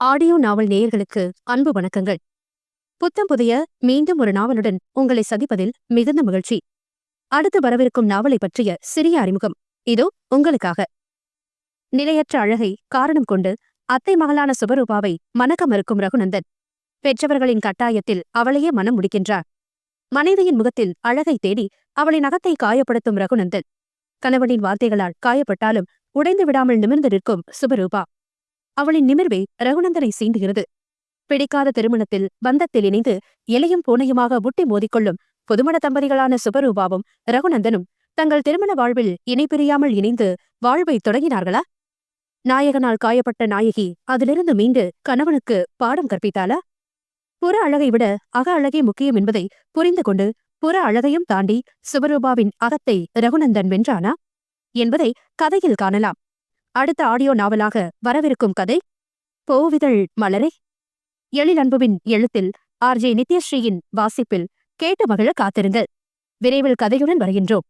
Audio நாவல் நேயர்களுக்கு அன்பு வணக்கங்கள். புத்தம் புதிய மீண்டும் ஒரு நாவலுடன் உங்களை சந்திப்பதில் மிகுந்த மகிழ்ச்சி. அடுத்து வரவிருக்கும் நாவலை பற்றிய சிறிய அறிமுகம். இதோ உங்களுக்காக. நிலையற்ற அழகை காரணம் கொண்டு அத்தை மகளான சுபரூபாவை மணக்க மறுக்கும் ரகுநந்தன். பெற்றவர்களின் கட்டாயத்தில் அவளையே மனம் முடிக்கின்றார். மனைவியின் முகத்தில் அழகை தேடி அவளின் அகத்தை காயப்படுத்தும் ரகுநந்தன். கணவனின் வார்த்தைகளால் காயப்பட்டாலும் உடைந்து விடாமல் நிமிர்ந்து நிற்கும் சுபரூபா. அவளின் நிமிர்வே ரகுநந்தனை சீண்டுகிறது. பிடிக்காத திருமணத்தில் பந்தத்தில் இணைந்து இலையும் பூனையுமாக முட்டி மோதிக்கொள்ளும் புதுமண தம்பதிகளான சுபரூபாவும் ரகுநந்தனும் தங்கள் திருமண வாழ்வில் இணைபிரியாமல் இணைந்து வாழ்வை தொடங்கினார்களா? நாயகனால் காயப்பட்ட நாயகி அதிலிருந்து மீண்டு கணவனுக்கு பாடம் கற்பித்தாளா? புற அழகை விட அக அழகே முக்கியம் என்பதை புரிந்து கொண்டு புற அழகையும் தாண்டி சுபரூபாவின் அகத்தை ரகுநந்தன் வென்றானா? என்பதை கதையில் காணலாம். அடுத்த ஆடியோ நாவலாக வரவிருக்கும் கதை போவிதழ் மலரே. எழில் அன்புவின் எழுத்தில் ஆர்ஜே நித்யஸ்ரீயின் வாசிப்பில் கேட்டு மகிழ காத்திருங்கள். விரைவில் கதையுடன் வருகின்றோம்.